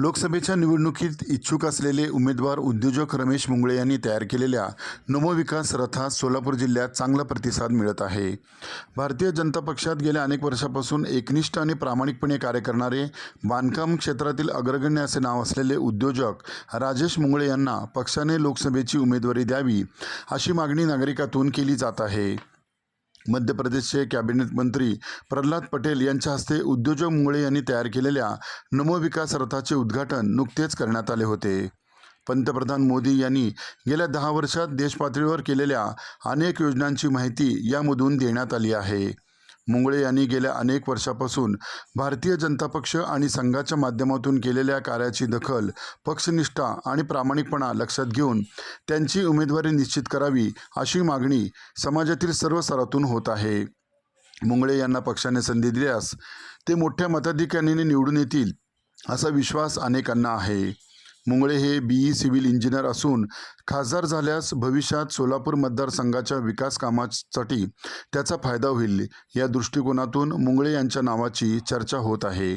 लोकसभेच्या निवडणुकीत इच्छुक असलेले उमेदवार उद्योजक रमेश मुंगळे यांनी तयार केलेल्या नमोविकास रथास सोलापूर जिल्ह्यात चांगला प्रतिसाद मिळत आहे. भारतीय जनता पक्षात गेल्या अनेक वर्षापासून एकनिष्ठ आणि प्रामाणिकपणे कार्य करणारे बांधकाम क्षेत्रातील अग्रगण्य असे नाव असलेले उद्योजक राजेश मुंगळे यांना पक्षाने लोकसभेची उमेदवारी द्यावी अशी मागणी नागरिकातून केली जात आहे. मध्य प्रदेशचे कॅबिनेट मंत्री प्रल्हाद पटेल यांच्या हस्ते उद्योजक मुंगळे यांनी तयार केलेल्या नमो विकास रथाचे उद्घाटन नुकतेच करण्यात आले होते. पंतप्रधान मोदी यांनी गेल्या दहा वर्षात देशपातळीवर केलेल्या अनेक योजनांची माहिती यामधून देण्यात आली आहे. मुंगळे यांनी गेल्या अनेक वर्षापासून भारतीय जनता पक्ष आणि संघाच्या माध्यमातून केलेल्या कार्याची दखल पक्षनिष्ठा आणि प्रामाणिकपणा लक्षात घेऊन त्यांची उमेदवारी निश्चित करावी अशी मागणी समाजातील सर्व स्तरातून होत आहे. मुंगळे यांना पक्षाने संधी दिल्यास ते मोठ्या मताधिक्याने निवडून येतील असा विश्वास अनेकांना आहे. मुंगळे हे बी ई सिव्हिल इंजिनियर असून खासदार झाल्यास भविष्यात सोलापूर मतदारसंघाच्या विकास कामासाठी त्याचा फायदा होईल. या दृष्टिकोनातून मुंगळे यांच्या नावाची चर्चा होत आहे.